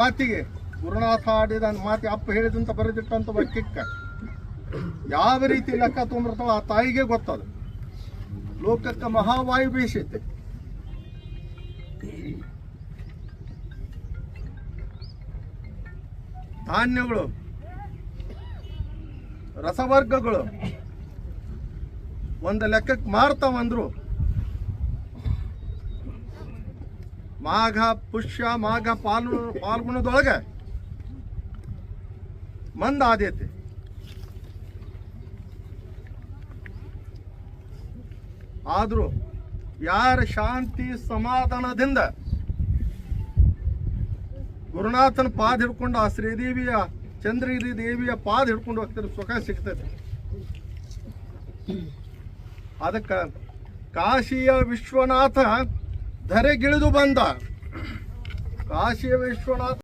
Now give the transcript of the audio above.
ಮಾತಿಗೆ ಗುರುನಾಥ ಆಡಿದ ಮಾತಿ ಅಪ್ಪ ಹೇಳಿದಂತ ಬರೆದಿಟ್ಟಂತ ವಾಕ್ಯಕ್ಕ ಯಾವ ರೀತಿ ಲೆಕ್ಕ ತುಂಬಿರ್ತಾವ ಆ ತಾಯಿಗೆ ಗೊತ್ತದ. ಲೋಕಕ್ಕೆ ಮಹಾವಾಯು ಬೀಸೈತೆ. ಧಾನ್ಯಗಳು, ರಸವರ್ಗಗಳು ಒಂದು ಲೆಕ್ಕಕ್ಕೆ ಮಾರ್ತಾವಂದ್ರು ಮಾಘ ಪುಷ್ಯ ಮಾಘ ಪಾಲ್ಗು ಪಾಲ್ಗುಣದೊಳಗೆ ಮಂದ ಆದೈತಿ. ಆದರೂ ಯಾರ ಶಾಂತಿ ಸಮಾಧಾನದಿಂದ ಗುರುನಾಥನ ಪಾದ ಹಿಡ್ಕೊಂಡು ಆ ಶ್ರೀದೇವಿಯ ಚಂದ್ರಗಿರಿ ದೇವಿಯ ಪಾದ ಹಿಡ್ಕೊಂಡು ಹೋಗ್ತಾರೆ ಸುಖ ಸಿಗ್ತದೆ. ಅದಕ್ಕೆ ಕಾಶಿಯ ವಿಶ್ವನಾಥ ಧರೆಗಿಳಿದು ಬಂದ. ಕಾಶಿಯ ವಿಶ್ವನಾಥ